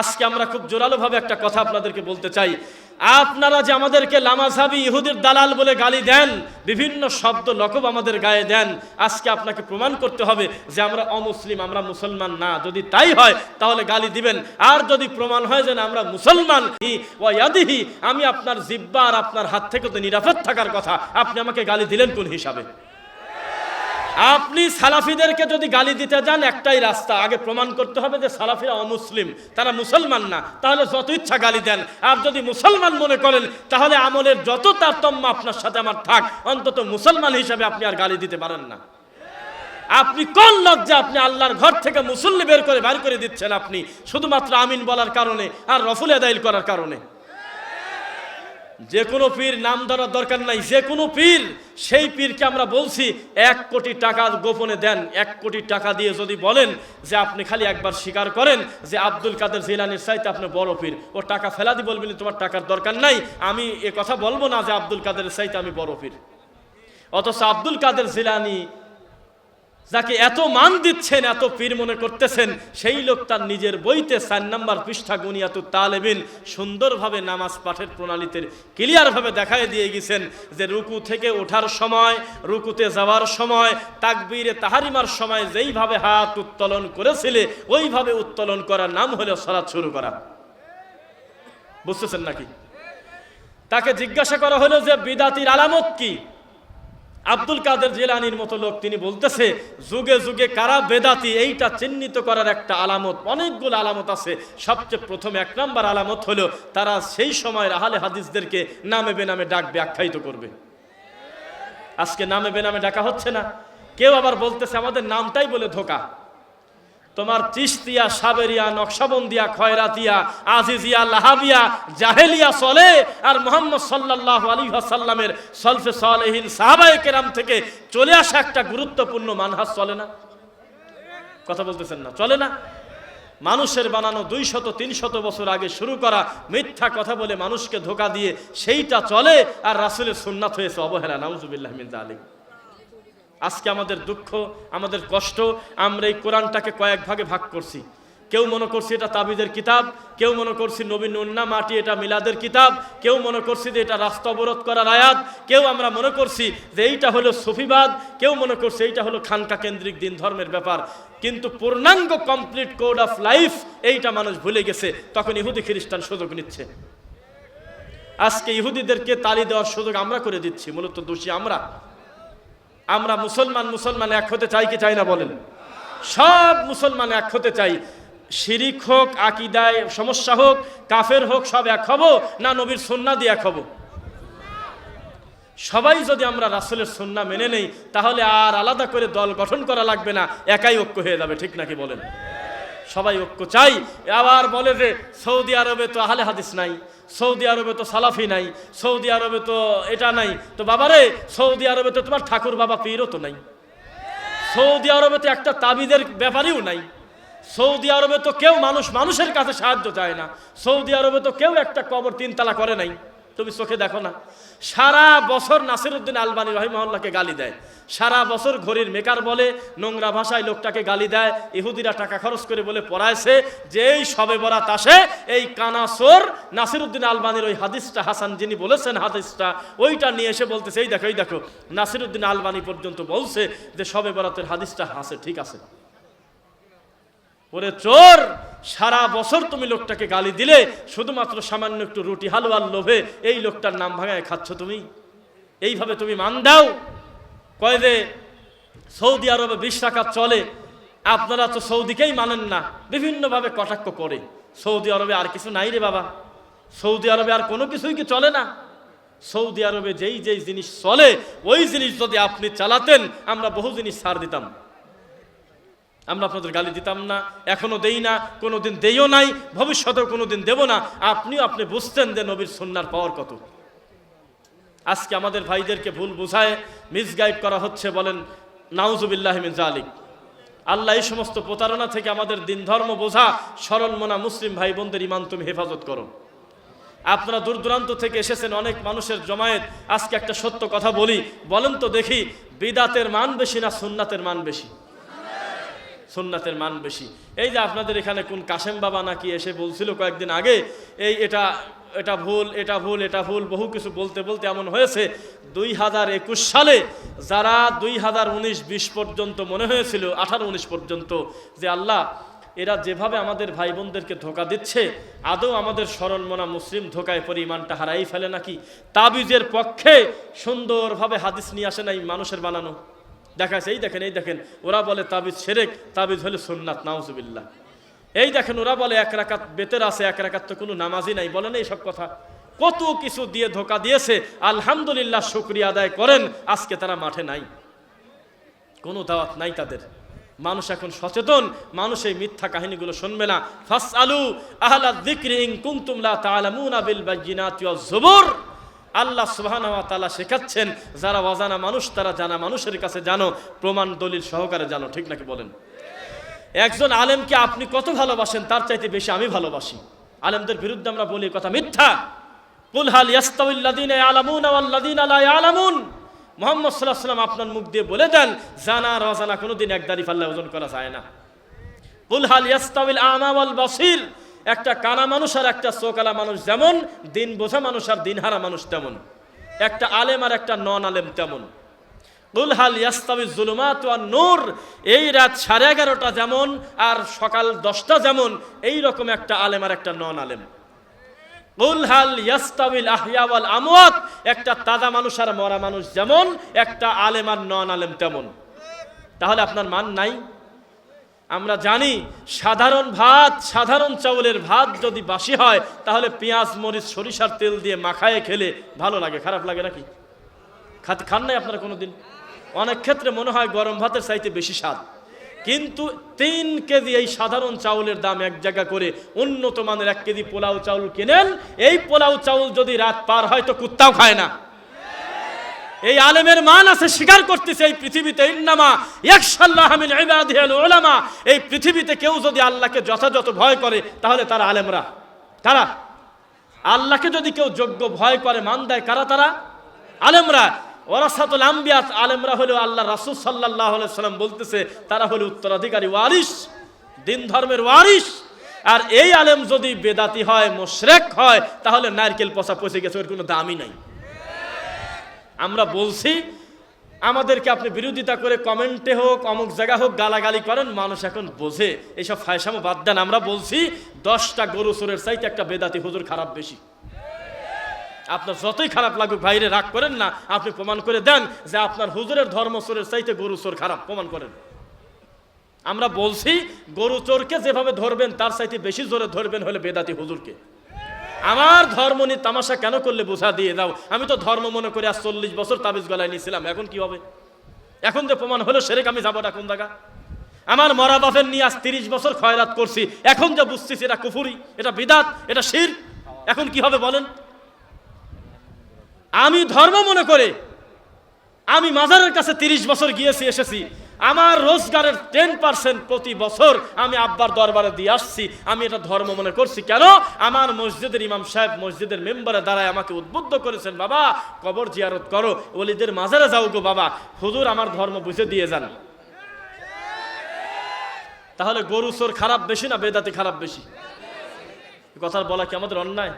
আজকে আমরা খুব জোরালোভাবে একটা কথা আপনাদেরকে বলতে চাই। আপনারা যে আমাদেরকে লামাঝাবি ইহুদির দালাল বলে গালি দেন, বিভিন্ন শব্দ, লকব আমাদের গায়ে দেন, আজকে আপনাকে প্রমাণ করতে হবে যে আমরা অমুসলিম, আমরা মুসলমান না। যদি তাই হয়, তাহলে গালি দিবেন। আর যদি প্রমাণ হয় যে না, আমরা মুসলমান, হি আমি আপনার জিব্বা আর আপনার হাত থেকে তো নিরাপদ থাকার কথা। আপনি আমাকে গালি দিলেন কোন হিসাবে? আপনি সালাফিদেরকে যদি গালি দিতে যান, একটাই রাস্তা। আগে প্রমাণ করতে হবে যে সালাফিরা অমুসলিম, তারা মুসলমান না। তাহলে যত ইচ্ছা গালি দেন। আর যদি মুসলমান মনে করেন, তাহলে আমলের যত তারতম্য আপনার সাথে আমার থাক, অন্তত মুসলমান হিসাবে আপনি আর গালি দিতে পারেন না। আপনি কোন লজ্জা আপনি আল্লাহর ঘর থেকে মুসল্লি বের করে বার করে দিচ্ছেন আপনি? শুধুমাত্র আমিন বলার কারণে আর রফুল আদাইল করার কারণে। যে কোনো পীর নাম ধরার দরকার নাই, যে কোনো পীর, সেই পীরকে আমরা বলছি, এক কোটি টাকা গোপনে দেন, এক কোটি টাকা দিয়ে যদি বলেন যে আপনি খালি একবার স্বীকার করেন যে আব্দুল কাদের জিলানির চাইতে আপনি বড় পীর, ও টাকা ফেলা দিয়ে বলবেন তোমার টাকার দরকার নাই, আমি এ কথা বলব না যে আব্দুল কাদের চাইতে আমি বড় পীর। অথচ আব্দুল কাদের জিলানি যাকে এত মান দিচ্ছেন, এত পীর মনে করতেছেন, সেই লোক তার নিজের বইতে চার নাম্বার পৃষ্ঠা গুনিয়াতু তালেবিন সুন্দরভাবে নামাজ পাঠের প্রণালীতে ক্লিয়ারভাবে দেখায় দিয়ে গেছেন যে রুকু থেকে ওঠার সময়, রুকুতে যাওয়ার সময়, তাকবীরে তাহারিমার সময় যেইভাবে হাত উত্তোলন করেছিলে, ওইভাবে উত্তোলন করার নাম হলো সরাত শুরু করা। বুঝতেছেন নাকি? তাকে জিজ্ঞাসা করা হলো যে বিদাতির আলামত কি? আব্দুল কাদের জেলানির মতো লোক তিনি বলতেছে, যুগে যুগে কারা বেদাতি এইটা চিহ্নিত করার একটা আলামত? অনেকগুলো আলামত আছে। সবচেয়ে প্রথম এক নম্বর আলামত হলো, তারা সেই সময়ের আহলে হাদিসদেরকে নামে বেনামে ডাকবে, আখ্যায়িত করবে। আজকে নামে বেনামে ডাকা হচ্ছে না। কেউ আবার বলতেছে, আমাদের নামটাই বলে ধোকা। তোমার চিস্তিয়া, সাবেরিয়া, নকশাবন্দিয়া, খয়রাতিয়া, আজিজিয়া, লাহাবিয়া, জাহেলিয়া চলে আর মোহাম্মদ সাল্লাহ আলী সাল্লামের সলফে সালেহীন সাহাবায়ে কেরাম থেকে চলে আসা একটা গুরুত্বপূর্ণ মানহাজ চলে না? কথা বলতেছেন না, চলে না? মানুষের বানানো দুই শত তিন শত বছর আগে শুরু করা মিথ্যা কথা বলে মানুষকে ধোকা দিয়ে সেইটা চলে আর রাসুলের সুন্নাত হয়েছে অবহেলা, নাউজুবিল্লাহ জালিম আজকে আমাদের দুঃখ, আমাদের কষ্ট, আমরা এই কোরআনটাকে কয়েক ভাগে ভাগ করছি। কেউ মনে করছি এটা তাবিদের কিতাব, কেউ মনে করছি নবীন উন্না মাটি, এটা মিলাদের কিতাব, কেউ মনে করছি যে এটা রাস্তা অবরোধ করার আয়াত, কেউ আমরা মনে করছি যে এইটা হলো সুফিবাদ, কেউ মনে করছে এইটা হলো খানকা কেন্দ্রিক দিন ধর্মের ব্যাপার। কিন্তু পূর্ণাঙ্গ কমপ্লিট কোড অফ লাইফ এইটা মানুষ ভুলে গেছে, তখন ইহুদি খ্রিস্টান সুযোগ নিচ্ছে। আজকে ইহুদিদেরকে তালি দেওয়ার সুযোগ আমরা করে দিচ্ছি, মূলত দোষী আমরা। আমরা মুসলমান মুসলমান এক হতে চাই কি চাই না বলেন? সব মুসলমান এক হতে চাই। শিরিক হোক, আকিদায় সমস্যা হোক, কাফের হোক, সব এক হব না নবীর সন্না দিয়ে এক হব? সবাই যদি আমরা রাসুলের সন্না মেনে নেই, তাহলে আর আলাদা করে দল গঠন করা লাগবে না। একাই ঐক্য হয়ে যাবে, ঠিক নাকি বলেন? সবাই ঐক্য চাই। আবার বলে যে সৌদি আরবে তো আহলে হাদিস নাই। সৌদি আরবে তো সালাফি নাই, সৌদি আরবে তো এটা নাই। তো বাবারে, সৌদি আরবে তো তোমার ঠাকুর বাবা পীরও তো নাই। সৌদি আরবে তো একটা তাবিদের ব্যাপারেও নাই। সৌদি আরবে তো কেউ মানুষ, মানুষের কাছে সাহায্য চায় না। সৌদি আরবে তো কেউ একটা কবর তিনতলা করে নাই। তুমি চোখে দেখো না। সারা বছর নাসিরুদ্দিন আলবানী রহিমহল্লাকে গালি দেয়। সারা বছর ঘড়ির মেকার বলে নোংরা ভাষায় লোকটাকে গালি দেয়। ইহুদিরা টাকা খরচ করে বলে পড়াইছে যে এই সবে বরাত আসে, এই কানাসোর নাসিরুদ্দিন আলবানির ওই হাদিসটা হাসান যিনি বলেছেন হাদিসটা, ওইটা নিয়ে এসে বলতেছে, এই দেখো এই দেখো। নাসিরুদ্দিন আলবানি পর্যন্ত বলছে যে সবে বরাতের হাদিসটা হাসে, ঠিক আছে। ওরে চোর, সারা বছর তুমি লোকটাকে গালি দিলে, শুধুমাত্র সামান্য একটু রুটি হালুয়ার লোভে এই লোকটার নাম ভাঙায় খাচ্ছ তুমি? এইভাবে তুমি মান দাও? কয় যে, সৌদি আরবে বিশ টাকা চলে, আপনারা তো সৌদিকেই মানেন না, বিভিন্নভাবে কটাক্ষ করে। সৌদি আরবে আর কিছু নাই রে বাবা। সৌদি আরবে আর কোনো কিছুই কি চলে না? সৌদি আরবে যেই যেই জিনিস চলে, ওই জিনিস যদি আপনি চালাতেন, আমরা বহু জিনিস ছাড় দিতাম। আমরা আপনাদের গালি দিতাম না, এখনও দেই না, কোনোদিন দেইও নাই, ভবিষ্যতেও কোনোদিন দেবো না। আপনিও আপনি বুঝতেন যে নবীর সন্ন্যার পাওয়ার কত। আজকে আমাদের ভাইদেরকে ভুল বোঝায়, মিসগাইড করা হচ্ছে বলেন, নাউজুবিল্লাহ জালিক আল্লাহ এই সমস্ত প্রতারণা থেকে আমাদের দিন ধর্ম বোঝা, সরল মনা মুসলিম ভাই বোনদের ইমান তুমি হেফাজত করো। আপনারা দূর দূরান্ত থেকে এসেছেন, অনেক মানুষের জমায়েত। আজকে একটা সত্য কথা বলি, বলেন তো দেখি, বিদাতের মান বেশি না সুন্নাতের মান বেশি? সুন্নাতের মান বেশি। এই যে আপনাদের এখানে কোন কাশেম বাবা নাকি এসে বলছিল কয়েকদিন আগে, এই এটা এটা ভুল এটা ভুল এটা ভুল, বহু কিছু বলতে বলতে এমন হয়েছে। দুই হাজার একুশ সালে যারা দুই হাজার উনিশ বিশ পর্যন্ত, মনে হয়েছিল আঠারো উনিশ পর্যন্ত, যে আল্লাহ, এরা যেভাবে আমাদের ভাই বোনদেরকে ধোকা দিচ্ছে, আদৌ আমাদের স্মরণ মনা মুসলিম ধোকায় পরিমাণটা হারাই ফেলে নাকি? তাবিজের পক্ষে সুন্দরভাবে হাদিস নিয়ে আসে নাই মানুষের বানানো। দেখাচ্ছে এই দেখেন এই দেখেন, ওরা বলে তাবিজ সেরেক, তাবিজ হলে সুন্নাত, নাউজুবিল্লাহ। এই দেখেন, ওরা বলে এক রাকাত বেতের আছে, এক রাকাত তো কোনো নামাজই নাই বলেন এই সব কথা। কত কিছু দিয়ে ধোকা দিয়েছে, আলহামদুলিল্লাহ শুক্রিয়া আদায় করেন, আজকে তারা মাঠে নাই। কোনো দাওয়াত নাই তাদের। মানুষ এখন সচেতন, মানুষ এই মিথ্যা কাহিনীগুলো শুনবে না। ফাস আলু আহলা যিকরি ইন কুনতুম লা তাআলামুনা বিল ওয়াজ জুবুর আল্লাহ সুবহানাহু ওয়া তাআলা শেখাচ্ছেন, যারা অজানা মানুষ, তারা জানা মানুষের কাছে জানো, প্রমাণ, দলিল সহকারে জানো, ঠিক নাকি বলেন? একজন আলেমকে আপনি কত ভালোবাসেন, তার চাইতে বেশি আমি ভালোবাসি। আলেমদের বিরুদ্ধে আমরা বলি কথা মিথ্যা। কুল হাল ইয়াস্তাউল্লাযীনা ইয়ালামুনা ওয়াল্লাযীনা লা ইয়ালামুন। মোহাম্মদ সাল্লাহ সাল্লাম আপনার মুখ দিয়ে বলে দেন জানা আর অজানা কোনোদিন এক দাড়ি পাল্লা ওজন করা যায় না। কুল হাল ইয়াস্তাউল আমা ওয়াল বাসির। একটা কানা মানুষ আর একটা চোকালা মানুষ যেমন, দিন বোঝা মানুষ আর দিনহারা মানুষ তেমন। একটা আলেম আর একটা নন আলেম তেমন। কুল হাল ইয়াস্তাবি জুলুমাত ওয়ান নূর, এই রাত সাড়ে এগারোটা যেমন আর সকাল দশটা যেমন, এই রকম একটা আলেম আর একটা নন আলেম কুল হাল ইয়াস্তাবিল আহিয়া ওয়াল আমওয়াত, একটা তাজা মানুষ আর মরা মানুষ যেমন, একটা আলেম আর নন আলেম তেমন। তাহলে আপনার মান নাই? আমরা জানি সাধারণ ভাত, সাধারণ চাউলের ভাত যদি বাসি হয়, তাহলে পেঁয়াজ, মরিচ, সরিষার তেল দিয়ে মাখায়ে খেলে ভালো লাগে, খারাপ লাগে নাকি? খাত খান নাই আপনারা কোনোদিন? অনেক ক্ষেত্রে মনে হয় গরম ভাতের চাইতে বেশি স্বাদ। কিন্তু তিন কেজি এই সাধারণ চাউলের দাম এক জায়গা করে উন্নত মানের এক কেজি পোলাও চাউল কেনেন, এই পোলাও চাউল যদি রাত পার হয় তো কুত্তাও খায় না। এই আলেমের মান আছে, স্বীকার করতেছে এই পৃথিবীতে, ইন্নামা ইয়াকশাল্লাহ মিন ইবাদিহিল উলামা। এই পৃথিবীতে কেউ যদি আল্লাহকে যথাযথ ভয় করে, তাহলে তারা আলেমরা। কারা আল্লাহকে যদি কেউ যোগ্য ভয় করে, মান দেয় কারা তারা? আলেমরা। ওরাসাতুল আম্বিয়াত আলেমরা হলো আল্লাহ রাসূল সাল্লাল্লাহু আলাইহি সাল্লাম বলতেছে, তারা হলো উত্তরাধিকারী ওয়ারিস দিন ধর্মের ওয়ারিস আর এই আলেম যদি বেদাতি হয়, মুশরিক হয়, তাহলে নারকেল পচা পচে গেছে, ওর কোনো দামই নাই। আমরা বলছি, আমাদেরকে আপনি বিরোধিতা করে কমেন্টে হোক, অমুক জায়গা হোক গালাগালি করেন, মানুষ এখন বোঝে। এইসব ফায়সামো বাদ দেন, আমরা বলছি, দশটা গরু চোরের চাইতে একটা বেদাতি হুজুর খারাপ বেশি। আপনার যতই খারাপ লাগুক, বাইরে রাগ করেন না, আপনি প্রমাণ করে দেন যে আপনার হুজুরের ধর্ম চোরের চাইতে গরু চোর খারাপ, প্রমাণ করেন। আমরা বলছি, গরু চোরকে যেভাবে ধরবেন, তার চাইতে বেশি জোরে ধরবেন হলে বেদাতি হুজুরকে। আমার ধর্ম নিয়ে তামাশা কেন করলে বোঝা দিয়ে দাও? আমি তো ধর্ম মনে করে আজ চল্লিশ বছর তাবিজ গলায় নিয়েছিলাম, এখন কি হবে? এখন যে প্রমাণ হলো সেরেক আমি যাব না কোন জায়গা। আমার মরা বাপের নিয়ে আজ তিরিশ বছর খয়রাত করছি, এখন যে বুঝতেছি এটা কুফুরি, এটা বিদাত, এটা শির, এখন কি হবে বলেন? আমি ধর্ম মনে করে আমি মাজারের কাছে তিরিশ বছর গিয়েছি, এসেছি আমার রোজগারের টেন পার্সেন্ট প্রতি বছর আমি আব্বার দরবারে দিয়ে আসছি। আমি এটা ধর্ম মনে করছি। কেন? আমার মসজিদের ইমাম সাহেব মসজিদের মেম্বারে দ্বারাই আমাকে উদ্বুদ্ধ করেছেন, বাবা, কবর জিয়ারত করো। ওলিদের মাজারে যাও গো বাবা। হুজুর আমার ধর্ম বুঝে দিয়ে যান। তাহলে গরু চোর খারাপ বেশি না বেদাতি খারাপ বেশি? এ কথা বলা কি আমাদের অন্যায়?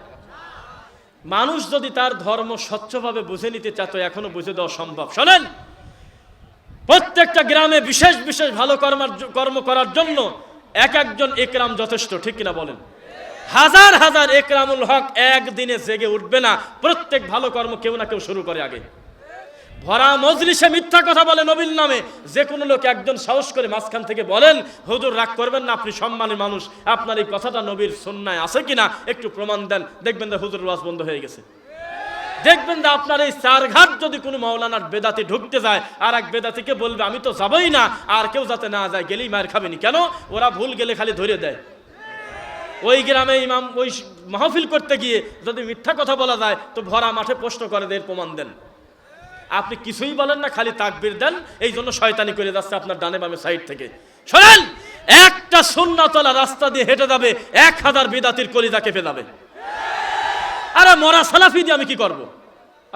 মানুষ যদি তার ধর্ম স্বচ্ছভাবে বুঝে নিতে চাত এখনও বুঝে দেওয়া সম্ভব। শোনেন! প্রত্যেকটা গ্রামে বিশেষ বিশেষ ভালো কর্মার কর্ম করার জন্য এক একজন একরাম যথেষ্ট, ঠিক কিনা বলেন? হাজার হাজার একরামুল হক একদিনে জেগে উঠবে না। প্রত্যেক ভালো কর্ম কেউ না কেউ শুরু করে আগে। ভরা মজলিসে মিথ্যা কথা বলে নবীর নামে যে কোনো লোক একজন সাহস করে মাঝখান থেকে বলেন, হুজুর, রাগ করবেন না, আপনি সম্মানের মানুষ। আপনার এই কথাটা নবীর সন্ন্যায় আছে কিনা? একটু প্রমাণ দেন। দেখবেন যে হুজুর ওয়াজ বন্ধ হয়ে গেছে। দেখবেন যে আপনার এই চার ঘাট যদি কোনো মাওলানার বেদাতি ঢুকতে যায়, আর এক বেদাতিকে বলবে, আমি তো যাবই না, আর কেউ যাতে না যায়, গেলেই মায়ের খাবেনি। কেন? ওরা ভুল গেলে খালি ধরে দেয়। ওই গ্রামে ইমাম, ওই মাহফিল করতে গিয়ে যদি মিথ্যা কথা বলা যায়, তো ভরা মাঠে প্রশ্ন করে দেয় প্রমাণ দেন। আপনি কিছুই বলেন না, খালি তাকবির দেন। এই জন্য শয়তানি করে যাচ্ছে আপনার ডানে বামে সাইড থেকে। শোনেন, একটা সুন্নাতলা রাস্তা দিয়ে হেঁটে যাবে, এক হাজার বিদাতির কলিজা কেঁপে যাবে। আরে মরা সালাফি দিয়ে আমি কি করব।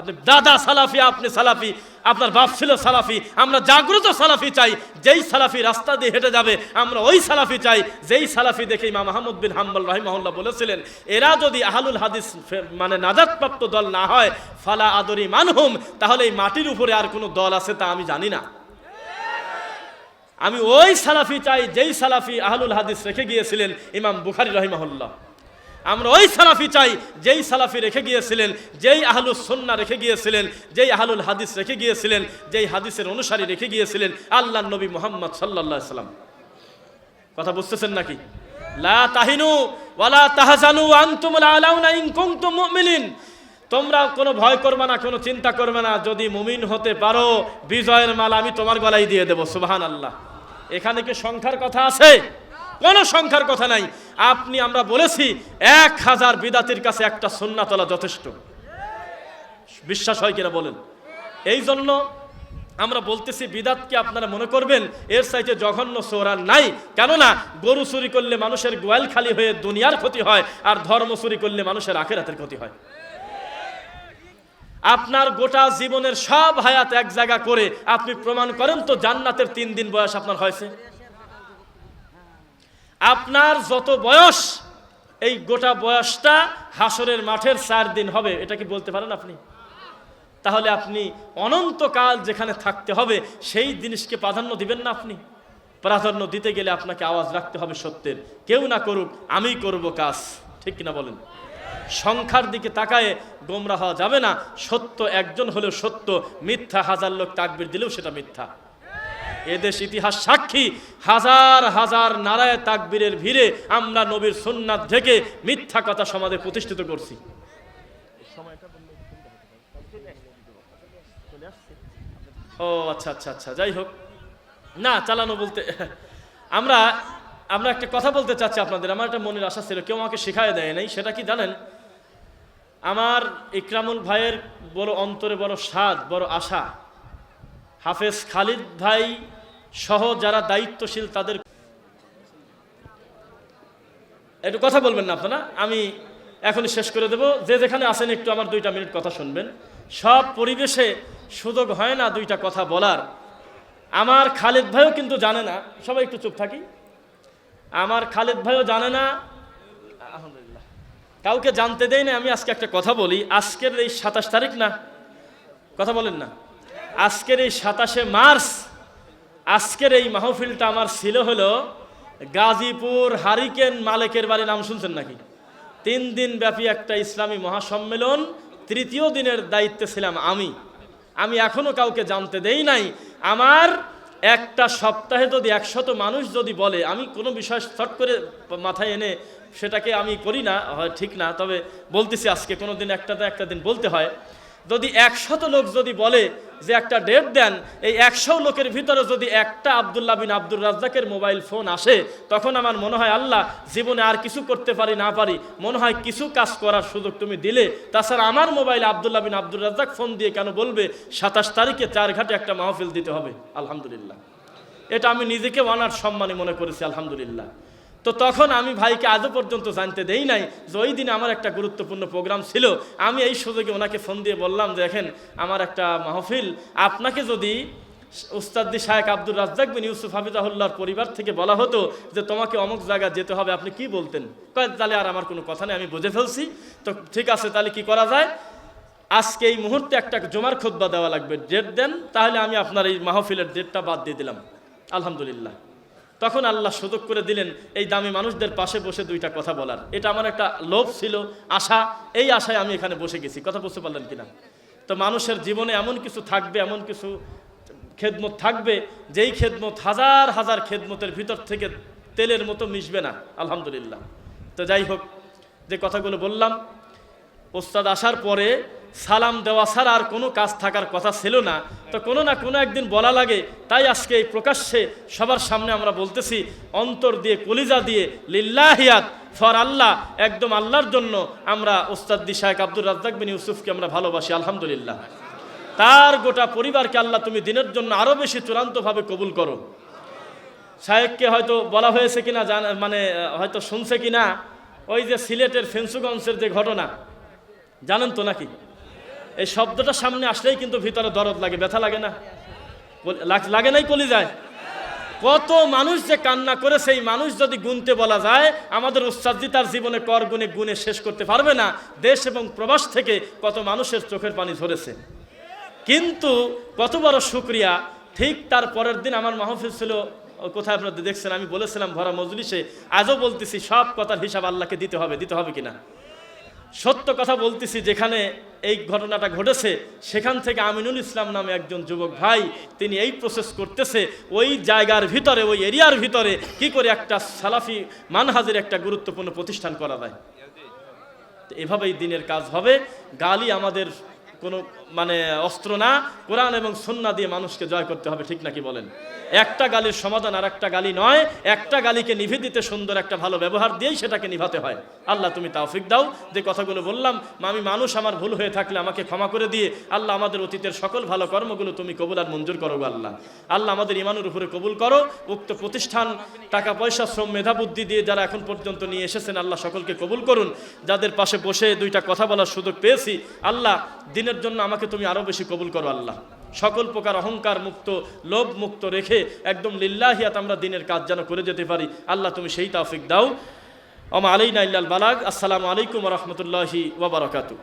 আপনি দাদা সালাফি, আপনি সালাফি, আপনার বাপ ছিল সালাফি, আমরা জাগ্রত সালাফি চাই, যেই সালাফি রাস্তা দিয়ে হেঁটে যাবে, আমরা ওই সালাফি চাই, যেই সালাফি দেখে ইমাম মাহমুদ বিন হাম্বল রাহিমাহুল্লাহ বলেছিলেন, এরা যদি আহলুল হাদিস মানে নাজাদপ্রাপ্ত দল না হয়, ফালা আদরি মানহুম, তাহলে এই মাটির উপরে আর কোনো দল আছে তা আমি জানি না আমি ওই সালাফি চাই, যেই সালাফি আহলুল হাদিস রেখে গিয়েছিলেন ইমাম বুখারি রহিমাহুল্লাহ আমরা ওই সালাফি চাই, যেই সালাফি রেখে গিয়েছিলেন, যেই আহলুল সন্না রেখে গিয়েছিলেন, যেই আহলুল হাদিস রেখে গিয়েছিলেন, যেই হাদিসের অনুসারী রেখে গিয়েছিলেন আল্লাহ নবী মোহাম্মদ সাল্লাহ সাল্লাম। কথা বুঝতেছেন নাকি? লা তাহিনু ওয়ালা তাহজানু আনতুম আলাউনা ইন কুনতুম মুমিনিন। তোমরা কোনো ভয় করবে না, কোনো চিন্তা করবে না, যদি মুমিন হতে পারো, বিজয়ের মাল আমি তোমার গলায় দিয়ে দেবো সুবহান আল্লাহ এখানে কি সংখ্যার কথা আছে? কোনো সংখ্যার কথা নাই। আপনি, আমরা বলেছি, এক হাজার বিদাতির কাছে একটা সন্না তোলা যথেষ্ট। বিশ্বাস হয় কিনা বলেন? এই জন্য আমরা বলতেছি বিদাতকে আপনারা মনে করবেন? এর সাইতে জঘন্য সোরার নাই। কেননা, গরু চুরি করলে মানুষের গোয়াল খালি হয়ে দুনিয়ার ক্ষতি হয়, আর ধর্ম চুরি করলে মানুষের আখেরাতের ক্ষতি হয়। আপনার গোটা জীবনের সব হায়াত এক জায়গা করে আপনি প্রমাণ করেন তো, জান্নাতের তিন দিন বয়স আপনার হয়েছে? আপনার যত বয়স, এই গোটা বয়সটা হাসরের মাঠের চার দিন হবে। এটা কি বলতে পারেন আপনি? তাহলে আপনি অনন্তকাল যেখানে থাকতে হবে, সেই জিনিসকে প্রাধান্য দিবেন না আপনি? প্রাধান্য দিতে গেলে আপনাকে আওয়াজ রাখতে হবে সত্যের। কেউ না করুক, আমি করব কাজ। ঠিক কিনা বলেন? সংখ্যার দিকে তাকায়ে গোমরা হওয়া যাবে না। সত্য একজন হলেও সত্য, মিথ্যা হাজার লোক তাকবির দিলেও সেটা মিথ্যা। এদেশ ইতিহাস সাক্ষী। হাজার হাজার নারায় তাকবীরের ভিড়ে আমরা নবীর সুন্নাত থেকে মিথ্যা কথা সমাজে প্রতিষ্ঠিত করছি। ও আচ্ছা আচ্ছা আচ্ছা যাই হোক। না, চালানো বলতে আমরা আমরা একটা কথা বলতে চাচ্ছি আপনাদের। আমার একটা মনের আশা ছিল, কেউ আমাকে শেখায় দেয় নাই, সেটা কি জানেন? আমার ইকরামুল ভাইয়ের বড় অন্তরে বড় স্বাদ, বড় আশা। হাফেজ খালিদ ভাই সহ যারা দায়িত্বশীল তাদের একটু কথা বলবেন না আপনারা? আমি এখনই শেষ করে দেব। যে যেখানে আসেন একটু আমার দুইটা মিনিট কথা শুনবেন। সব পরিবেশে সুযোগ হয় না দুইটা কথা বলার। আমার খালেদ ভাইও কিন্তু জানে না। সবাই একটু চুপ থাকি। আমার খালেদ ভাইও জানে না। আলহামদুলিল্লাহ। কাউকে জানতে দেয় না, আমি আজকে একটা কথা বলি। আজকের এই সাতাশ তারিখ না? কথা বলেন না। আজকের এই সাতাশে মার্চ আজকের এই মাহফিলটা আমার ছিল হলো গাজীপুর হারিকেন মালিকের বাড়ি নাম শুনছেন নাকি? তিন দিন ব্যাপী একটা ইসলামী মহাসম্মেলন, তৃতীয় দিনের দায়িত্বে ছিলাম আমি। আমি এখনও কাউকে জানতে দেই নাই। আমার একটা সপ্তাহে যদি একশত মানুষ যদি বলে, আমি কোনো বিষয় শর্ট করে মাথায় এনে সেটাকে আমি করি না, হয় ঠিক না, তবে বলতেছি আজকে, কোনো দিন একটা একটা দিন বলতে হয়। যদি একশত লোক যদি বলে যে একটা ডেট দেন, এই একশো লোকের ভিতরে যদি একটা আবদুল্লাহ বিন আব্দুর রাজ্জাকের মোবাইল ফোন আসে, তখন আমার মনে হয়, আল্লাহ, জীবনে আর কিছু করতে পারি, না পারি, মনে হয় কিছু কাজ করার সুযোগ তুমি দিলে। তাছাড়া আমার মোবাইল আবদুল্লাহ বিন আব্দুর রাজ্জাক ফোন দিয়ে কেন বলবে? সাতাশ তারিখে চার ঘাটে একটা মাহফিল দিতে হবে। আলহামদুলিল্লাহ। এটা আমি নিজেকে অনার সম্মানী মনে করেছি, আলহামদুলিল্লাহ। তো তখন আমি ভাইকে আজও পর্যন্ত জানতে দেই নাই যে ওই দিনে আমার একটা গুরুত্বপূর্ণ প্রোগ্রাম ছিল। আমি এই সুযোগে ওনাকে ফোন দিয়ে বললাম যে দেখেন, আমার একটা মাহফিল। আপনাকে যদি উস্তাদ্দি শাহেক আব্দুর রাজ্জাক বিন ইউসুফ হাবিজাহুল্লাহর পরিবার থেকে বলা হতো যে তোমাকে অমুক জায়গায় যেতে হবে, আপনি কি বলতেন? কয়, তাহলে আর আমার কোনো কথা নেই, আমি বুঝে ফেলছি। তো ঠিক আছে, তাহলে কি করা যায়? আজকে এই মুহূর্তে একটা জমার খোদ্া দেওয়া লাগবে, ডেট দেন, তাহলে আমি আপনার এই মাহফিলের ডেটটা বাদ দিয়ে দিলাম। আলহামদুলিল্লাহ। তখন আল্লাহ সুযোগ করে দিলেন, এই দামি মানুষদের পাশে বসে দুইটা কথা বলার। এটা আমার একটা লোভ ছিল, আশা। এই আশায় আমি এখানে বসে গেছি। কথা বুঝতে পারলেন কিনা? তো মানুষের জীবনে এমন কিছু থাকবে, এমন কিছু খেদমত থাকবে, যেই খেদমত হাজার হাজার খেদমতের ভিতর থেকে তেলের মতো মিশবে না। আলহামদুলিল্লাহ। তো যাই হোক, যে কথাগুলো বললাম, ওস্তাদ আসার পরে সালাম দেওয়া ছাড়া আর কোনো কাজ থাকার কথা ছিল না। তো কোনো না কোনো একদিন বলা লাগে, তাই আজকে এই প্রকাশ্যে সবার সামনে আমরা বলতেছি, অন্তর দিয়ে, কলিজা দিয়ে লিল্লাহিয়াত ফর আল্লাহ, একদম আল্লাহর জন্য আমরা ওস্তাদ শাহেক আব্দুর রাজ্জাক বিন ইউসুফকে আমরা ভালোবাসি, আলহামদুলিল্লাহ। তার গোটা পরিবারকে আল্লাহ তুমি দিনের জন্য আরও বেশি চূড়ান্তভাবে কবুল করো। শাহেককে হয়তো বলা হয়েছে কিনা জান মানে হয়তো শুনছে কিনা, ওই যে সিলেটের ফেন্সুগঞ্জের যে ঘটনা, জানেন তো নাকি? এই শব্দটা সামনে আসলেই কিন্তু ভিতরে দরদ লাগে, ব্যথা লাগে না। লাগে নাই কলি যায় কত মানুষ যে কান্না করে, সেই মানুষ যদি গুনতে বলা যায়, আমাদের উস্তাদি তার জীবনে কর গুনে গুনে শেষ করতে পারবে না। দেশ এবং প্রবাস থেকে কত মানুষের চোখের পানি ঝরেছে। কিন্তু কত বড় শুক্রিয়া, ঠিক তার পরের দিন আমার মাহফিল ছিল কোথায় আপনাদের দেখছেন, আমি বলেছিলাম ভরা মজলিসে, আজও বলতেছি, সব কথার হিসাব আল্লাহকে দিতে হবে দিতে হবে কিনা। সত্য কথা বলতেছি যেখানে এই ঘটনাটা ঘটেছে, সেখান থেকে আমিনুল ইসলাম নামে একজন যুবক ভাই, তিনি এই প্রসেস করতেছে, ওই জায়গার ভিতরে, ওই এরিয়ার ভিতরে কি করে একটা সালাফি মানহাজের একটা গুরুত্বপূর্ণ প্রতিষ্ঠান করা যায়। এভাবেই দিনের কাজ হবে, গালি আমাদের কোনো মানে অস্ত্র না, কোরআন এবং সন্না দিয়ে মানুষকে জয় করতে হবে, ঠিক নাকি বলেন? একটা গালির সমাধান আর একটা গালি নয়, একটা গালিকে নিভে দিতে সুন্দর একটা ভালো ব্যবহার দিয়েই সেটাকে নিভাতে হয়। আল্লাহ, তুমি তাওফিক দাও, যে কথাগুলো বললাম আমি মানুষ, আমার ভুল হয়ে থাকলে আমাকে ক্ষমা করে দিয়ে আল্লাহ আমাদের অতীতের সকল ভালো কর্মগুলো তুমি কবুল আর মঞ্জুর করো আল্লাহ। আল্লাহ আমাদের ইমানের উপরে কবুল করো, উক্ত প্রতিষ্ঠান, টাকা, পয়সা, শ্রম, মেধা, বুদ্ধি দিয়ে যারা এখন পর্যন্ত নিয়ে এসেছেন, আল্লাহ সকলকে কবুল করুন। যাদের পাশে বসে দুইটা কথা বলার সুযোগ পেয়েছি, আল্লাহ দিনের জন্য আমাকে তুমি আরও বেশি কবুল করো, আল্লাহ। সকল প্রকার অহংকার মুক্ত, লোভ মুক্ত রেখে একদম লিল্লাহিয়াত আমরা দিনের কাজ যেন করে যেতে পারি। আল্লাহ, তুমি সেই তাফিক দাও। আমা আলাইনা ইল্লাল বালাগ। আসসালামু আলাইকুম রহমতুল্লাহি ওবরাকাতু